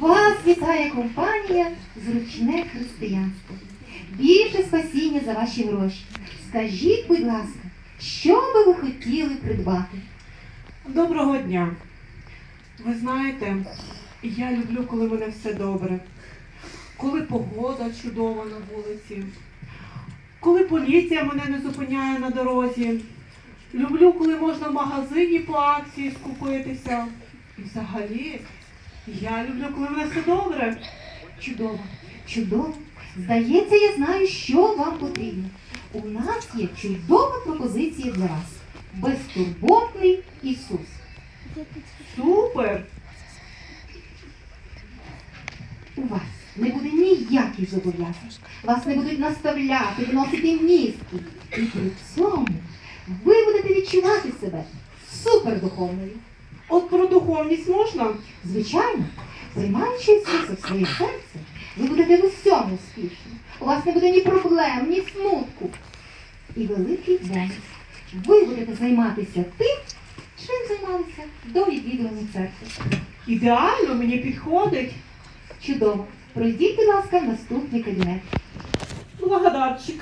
Вас вітає компанія Зручне християнство. Більше спасіння за ваші гроші. Скажіть, будь ласка, що би ви хотіли придбати? Доброго дня. Ви знаєте, я люблю, коли мене все добре. Коли погода чудова на вулиці, коли поліція мене не зупиняє на дорозі. Люблю, коли можна в магазині по акції скупитися. І взагалі, я люблю, коли в мене все добре. Чудово, чудово. Здається, я знаю, що вам потрібно. У нас є чудова пропозиція для вас. Безтурботний Ісус. Супер! У вас не буде ніяких зобов'язань. Вас не будуть наставляти, виносити мізки. І при цьому ви будете відчувати себе супердуховною. От про духовність можна? Звичайно, приймаючи Ісуса в своє серце, ви будете в усьому успішні. У вас не буде ні проблем, ні смутку. І великий бонус. Ви будете займатися тим, чим займалися до відвідування церкви. Ідеально мені підходить. Чудово. Пройдіть, будь ласка, в наступний кабінет. Благодарчик.